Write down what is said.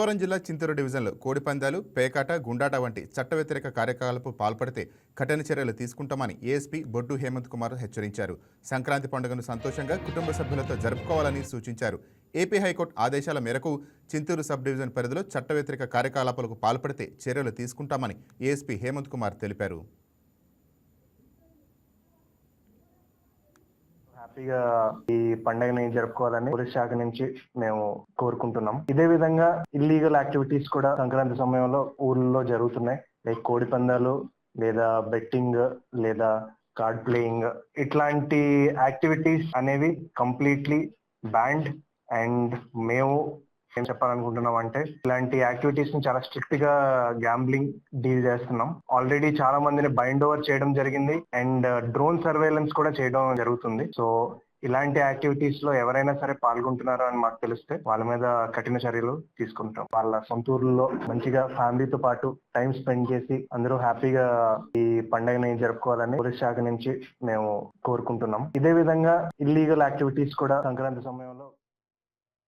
పోలవరం జిల్లా చింతూరు డివిజన్లో కోడిపందాలు పేకాట గుండాట వంటి చట్ట వ్యతిరేక కార్యకలాపాలకు పాల్పడితే కఠిన చర్యలు తీసుకుంటామని ఏఎస్పీ బొడ్డు హేమంత్ కుమార్ హెచ్చరించారు. సంక్రాంతి పండుగను సంతోషంగా కుటుంబ సభ్యులతో జరుపుకోవాలని సూచించారు. ఏపీ హైకోర్టు ఆదేశాల మేరకు చింతూరు సబ్ డివిజన్ పరిధిలో చట్ట వ్యతిరేక కార్యకలాపాలకు పాల్పడితే చర్యలు తీసుకుంటామని ఏఎస్పీ హేమంత్ కుమార్ తెలిపారు. హ్యాపీగా ఈ పండుగని జరుపుకోవాలని పోలీస్ శాఖ నుంచి మేము కోరుకుంటున్నాం. ఇదే విధంగా ఇల్లీగల్ యాక్టివిటీస్ కూడా సంక్రాంతి సమయంలో ఊర్లలో జరుగుతున్నాయి. లైక్ కోడి పందాలు లేదా బెట్టింగ్ లేదా కార్డ్ ప్లేయింగ్ ఇట్లాంటి యాక్టివిటీస్ అనేవి కంప్లీట్లీ బ్యాండ్ అండ్ మేము ఏం చెప్పాలనుకుంటున్నాం అంటే ఇలాంటి యాక్టివిటీస్ని చాలా స్ట్రిక్ట్గా గ్యాంబ్లింగ్ డీల్ చేస్తున్నాం. ఆల్రెడీ చాలా మందిని బైండ్ ఓవర్ చేయడం జరిగింది అండ్ డ్రోన్ సర్వేలెన్స్ కూడా చేయడం జరుగుతుంది. సో ఇలాంటి యాక్టివిటీస్లో ఎవరైనా సరే పాల్గొంటున్నారో అని మాకు తెలిస్తే వాళ్ళ మీద కఠిన చర్యలు తీసుకుంటాం. వాళ్ళ సొంత ఊర్లో మంచిగా ఫ్యామిలీతో పాటు టైం స్పెండ్ చేసి అందరూ హ్యాపీగా ఈ పండుగని జరుపుకోవాలని పోలీస్ శాఖ నుంచి మేము కోరుకుంటున్నాం. ఇదే విధంగా ఇల్లీగల్ యాక్టివిటీస్ కూడా సంక్రాంతి సమయంలో